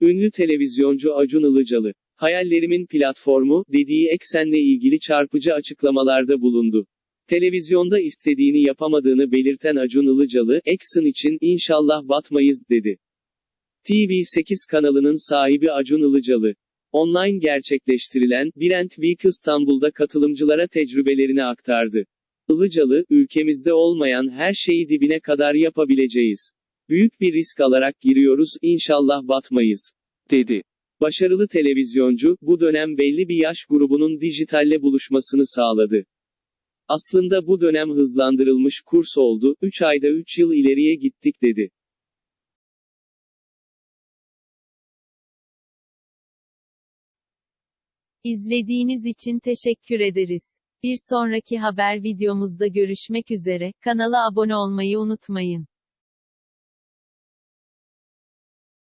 Ünlü televizyoncu Acun Ilıcalı, hayallerimin platformu, dediği eksenle ilgili çarpıcı açıklamalarda bulundu. Televizyonda istediğini yapamadığını belirten Acun Ilıcalı, Eksen için, inşallah batmayız, dedi. TV8 kanalının sahibi Acun Ilıcalı, online gerçekleştirilen, Brent Week İstanbul'da katılımcılara tecrübelerini aktardı. Ilıcalı, ülkemizde olmayan her şeyi dibine kadar yapabileceğiz. Büyük bir risk alarak giriyoruz, inşallah batmayız, dedi. Başarılı televizyoncu, bu dönem belli bir yaş grubunun dijitalle buluşmasını sağladı. Aslında bu dönem hızlandırılmış kurs oldu, 3 ayda 3 yıl ileriye gittik dedi. İzlediğiniz için teşekkür ederiz. Bir sonraki haber videomuzda görüşmek üzere, kanala abone olmayı unutmayın.